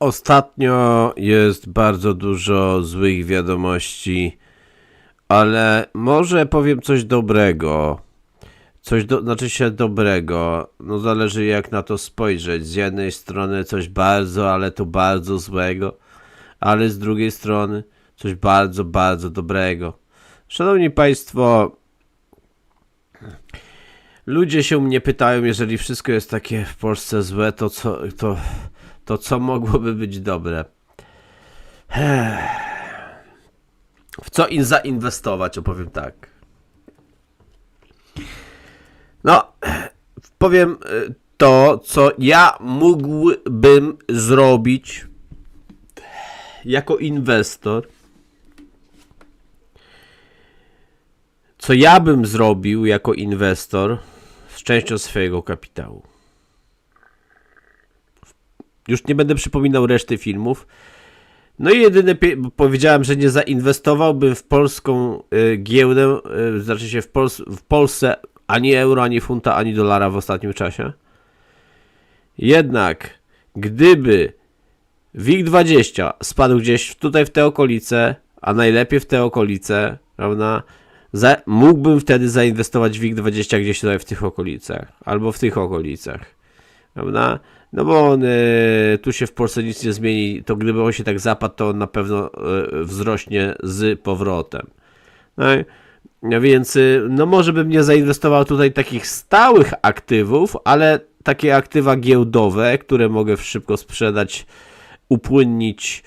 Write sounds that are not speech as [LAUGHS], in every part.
Ostatnio jest bardzo dużo złych wiadomości, ale może powiem coś dobrego. Coś do, znaczy się dobrego. No zależy jak na to spojrzeć. Z jednej strony coś bardzo, ale to bardzo złego, ale z drugiej strony coś bardzo, bardzo dobrego. Szanowni Państwo, ludzie się mnie pytają, jeżeli wszystko jest takie w Polsce złe, to co, to, to co mogłoby być dobre? W co im zainwestować, opowiem tak. No, powiem y, to, co ja mógłbym zrobić jako inwestor. Co ja bym zrobił jako inwestor z częścią swojego kapitału. Już nie będę przypominał reszty filmów. No i jedyne, powiedziałem, że nie zainwestowałbym w polską y, giełdę, y, znaczy się w, Pols- w Polsce ani euro, ani funta, ani dolara w ostatnim czasie. Jednak, gdyby WIG20 spadł gdzieś tutaj w te okolice, a najlepiej w te okolice, prawda? Mógłbym wtedy zainwestować w WIG20 gdzieś tutaj w tych okolicach, albo w tych okolicach, prawda? No bo on, e, tu się w Polsce nic nie zmieni, to gdyby on się tak zapadł, to on na pewno e, wzrośnie z powrotem. Tak? No więc, y, no może bym nie zainwestował tutaj takich stałych aktywów, ale takie aktywa giełdowe, które mogę szybko sprzedać, upłynnić,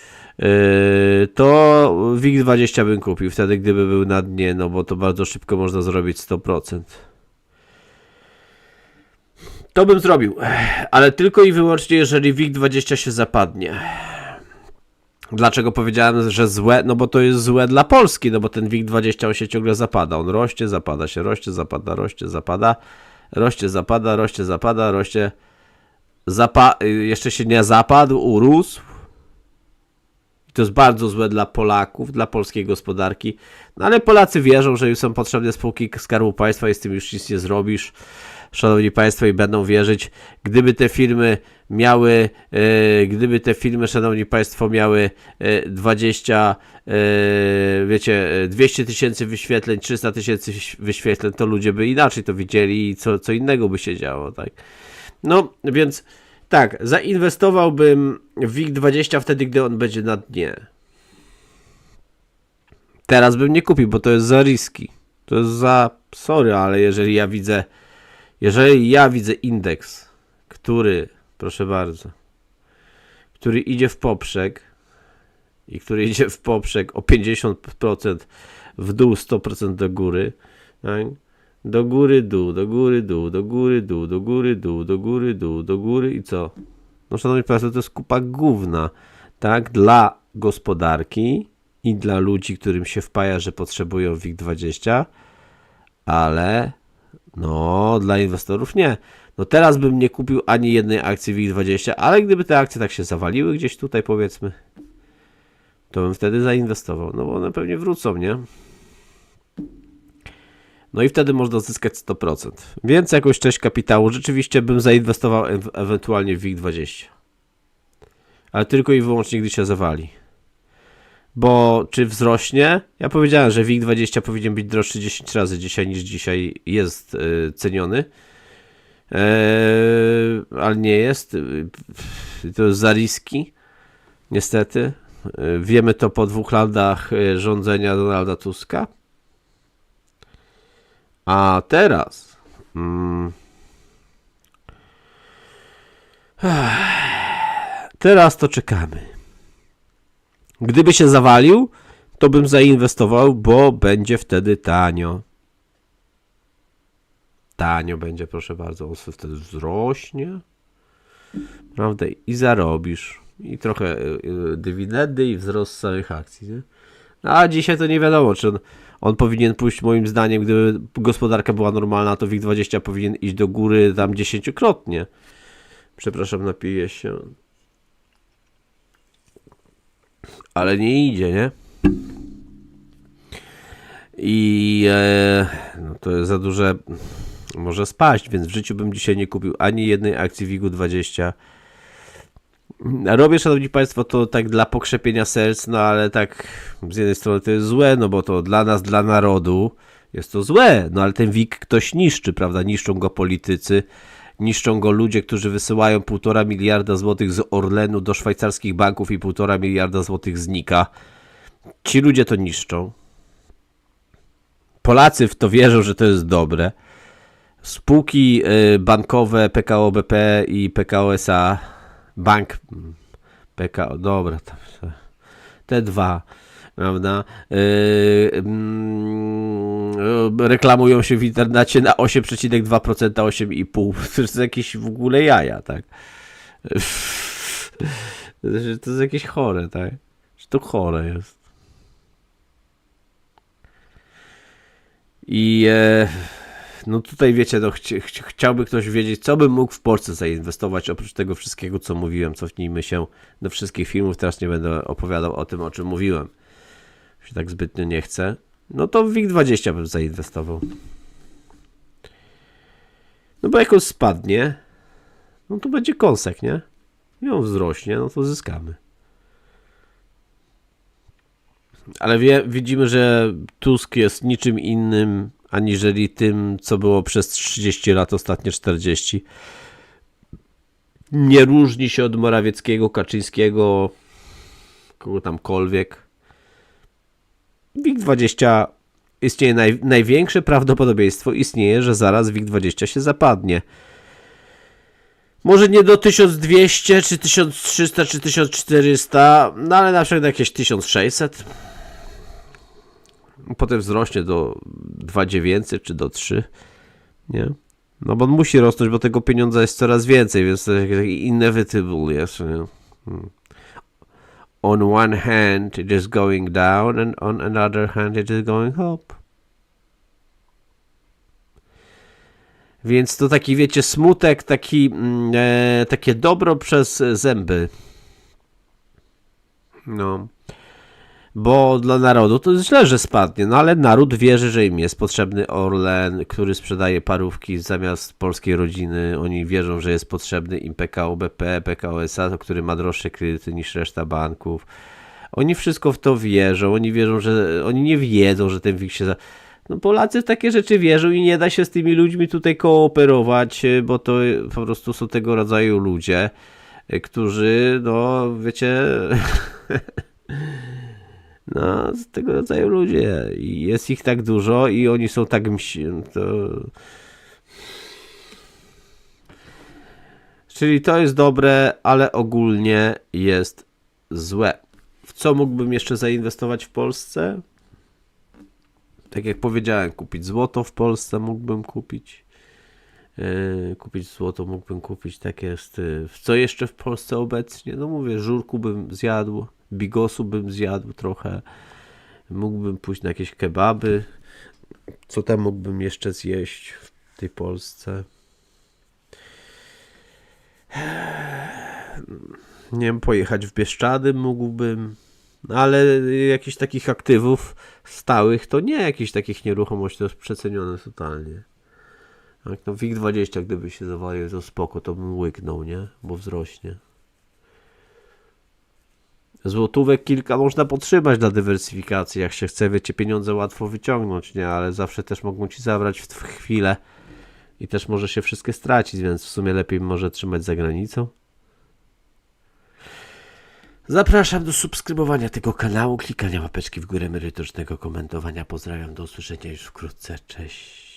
to WIG20 bym kupił wtedy, gdyby był na dnie, no bo to bardzo szybko można zrobić 100%. To bym zrobił, ale tylko i wyłącznie, jeżeli WIG20 się zapadnie. Dlaczego powiedziałem, że złe? No bo to jest złe dla Polski, no bo ten WIG20 on się ciągle zapada. On rośnie, zapada się, rośnie, zapada, rośnie, zapada, rośnie, zapada, rośnie, zapada, rośnie, zapa y, jeszcze się nie zapadł, urósł. I To jest bardzo złe dla Polaków, dla polskiej gospodarki. No ale Polacy wierzą, że już są potrzebne spółki Skarbu Państwa i z tym już nic nie zrobisz. Szanowni Państwo, i będą wierzyć, gdyby te firmy miały, e, gdyby te filmy, Szanowni Państwo, miały e, 20, e, wiecie, e, 200 tysięcy wyświetleń, 300 tysięcy wyś- wyświetleń, to ludzie by inaczej to widzieli i co, co innego by się działo, tak? No, więc tak, zainwestowałbym w WIG20 wtedy, gdy on będzie na dnie. Teraz bym nie kupił, bo to jest za riski. To jest za, sorry, ale jeżeli ja widzę, jeżeli ja widzę indeks, który, proszę bardzo, który idzie w poprzek i który idzie w poprzek o 50% w dół, 100% do góry, tak? Do góry, dół, do góry, dół, do góry, dół, do góry, dół, do góry, dół, do góry i co? No szanowni państwo, to jest kupa gówna, tak? Dla gospodarki i dla ludzi, którym się wpaja, że potrzebują WIG20, ale no, dla inwestorów nie. No teraz bym nie kupił ani jednej akcji WIG20, ale gdyby te akcje tak się zawaliły gdzieś tutaj powiedzmy, to bym wtedy zainwestował, no bo one pewnie wrócą, nie? No i wtedy można zyskać 100%. Więc jakąś część kapitału rzeczywiście bym zainwestował e ewentualnie w WIG20. Ale tylko i wyłącznie, gdy się zawali. Bo czy wzrośnie? Ja powiedziałem, że WIG20 powinien być droższy 10 razy dzisiaj niż dzisiaj jest e, ceniony. Eee, ale nie jest. E, To jest za riski. Niestety. E, Wiemy to po dwóch latach e, rządzenia Donalda Tuska. A teraz. Mm, [SIGHS] teraz to czekamy. Gdyby się zawalił, to bym zainwestował, bo będzie wtedy tanio. A dzisiaj to nie wiadomo, czy on, on powinien pójść, moim zdaniem, gdyby gospodarka była normalna, to WIG20 powinien iść do góry tam dziesięciokrotnie. Przepraszam, napiję się. Ale nie idzie, nie? I e, no to jest za duże. Może spaść, więc w życiu bym dzisiaj nie kupił ani jednej akcji WIG-u 20. Robię, szanowni państwo, to tak dla pokrzepienia serc, no ale tak z jednej strony to jest złe, no bo to dla nas, dla narodu jest to złe, no ale ten WIG ktoś niszczy, prawda? Niszczą go politycy, niszczą go ludzie, którzy wysyłają półtora miliarda złotych z Orlenu do szwajcarskich banków i półtora miliarda złotych znika. Ci ludzie to niszczą. Polacy w to wierzą, że to jest dobre. Spółki y, bankowe PKO BP i PKO SA, bank PKO, dobra, to- te dwa, prawda, y, mm, reklamują się w internecie na 8,2%, 8,5%, [LAUGHS] to jest jakieś w ogóle jaja, tak. [LAUGHS] To jest jakieś chore, tak. To chore jest. I e, no tutaj wiecie, no, chci, chci, chciałby ktoś wiedzieć, co by mógł w Polsce zainwestować oprócz tego wszystkiego, co mówiłem. Cofnijmy się do wszystkich filmów. Teraz nie będę opowiadał o tym, o czym mówiłem. Się tak zbytnio nie chce. No to w WIG20 bym zainwestował. No bo jak on spadnie, no to będzie kąsek, nie? I on wzrośnie, no to zyskamy. Ale wie, widzimy, że Tusk jest niczym innym aniżeli tym, co było przez 30 lat, ostatnie 40. Nie różni się od Morawieckiego, Kaczyńskiego, kogo tamkolwiek. WIG20 istnieje naj, największe prawdopodobieństwo istnieje, że zaraz WIG20 się zapadnie. Może nie do 1200, czy 1300, czy 1400, no ale na przykład jakieś 1600 potem wzrośnie do 2900 czy do 3, nie? No bo on musi rosnąć, bo tego pieniądza jest coraz więcej, więc to jest taki inevitable jest. On one hand it is going down and on another hand it is going up. Więc to taki, wiecie, smutek, taki, mm, e, takie dobro przez zęby. No bo dla narodu to źle, że spadnie, no ale naród wierzy, że im jest potrzebny Orlen, który sprzedaje parówki zamiast polskiej rodziny. Oni wierzą, że jest potrzebny im PKO BP, PKO SA, który ma droższe kredyty niż reszta banków. Oni wszystko w to wierzą, oni wierzą, że oni nie wiedzą, że ten WIG się za... No Polacy w takie rzeczy wierzą i nie da się z tymi ludźmi tutaj kooperować, bo to po prostu są tego rodzaju ludzie, którzy, no wiecie... [LAUGHS] No, tego rodzaju ludzie. I jest ich tak dużo i oni są tak msi... To... Czyli to jest dobre, ale ogólnie jest złe. W co mógłbym jeszcze zainwestować w Polsce? Tak jak powiedziałem, kupić złoto w Polsce mógłbym kupić. Yy, kupić złoto mógłbym kupić. Tak jest. Yy, w co jeszcze w Polsce obecnie? No mówię, żurku bym zjadł bigosu bym zjadł trochę. Mógłbym pójść na jakieś kebaby. Co tam mógłbym jeszcze zjeść w tej Polsce? Nie wiem, pojechać w Bieszczady mógłbym. Ale jakichś takich aktywów stałych to nie jakichś takich nieruchomości, to jest przecenione totalnie. Jak no WIG20 gdyby się zawalił, to spoko, to bym łyknął, nie? Bo wzrośnie. Złotówek kilka można potrzymać dla dywersyfikacji, jak się chce, wiecie, pieniądze łatwo wyciągnąć, nie? Ale zawsze też mogą ci zabrać w w chwilę i też może się wszystkie stracić, więc w sumie lepiej może trzymać za granicą. Zapraszam do subskrybowania tego kanału, klikania łapeczki w górę merytorycznego komentowania. Pozdrawiam, do usłyszenia już wkrótce. Cześć.